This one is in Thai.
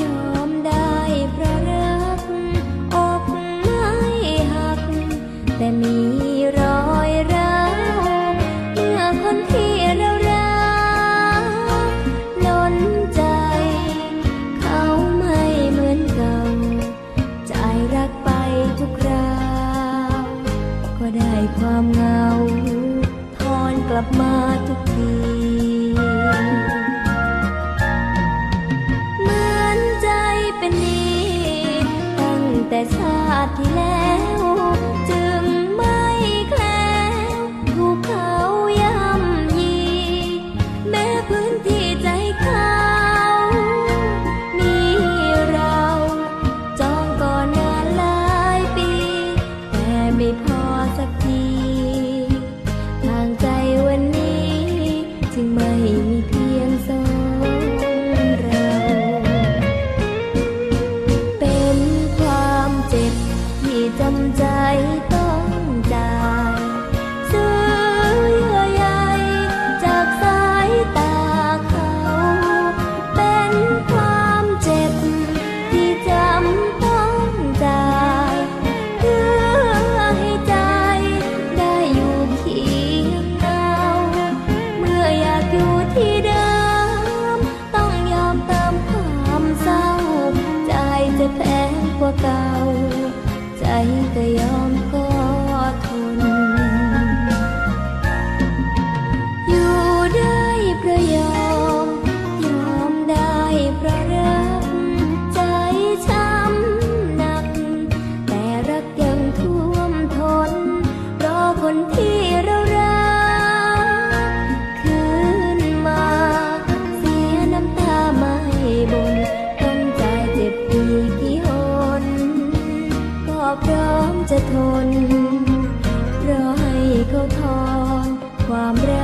ยอมได้เพราะรัก อกไม่หัก แต่มีรอยร้าวเออคนที่เรารัล้นใจ เขาไม่เหมือนเก่าใจรักไปทุกคราวก็ได้ความเหงา ทอนกลับมาทุกที 高再一个有 นรอให้เขาทอนความรัก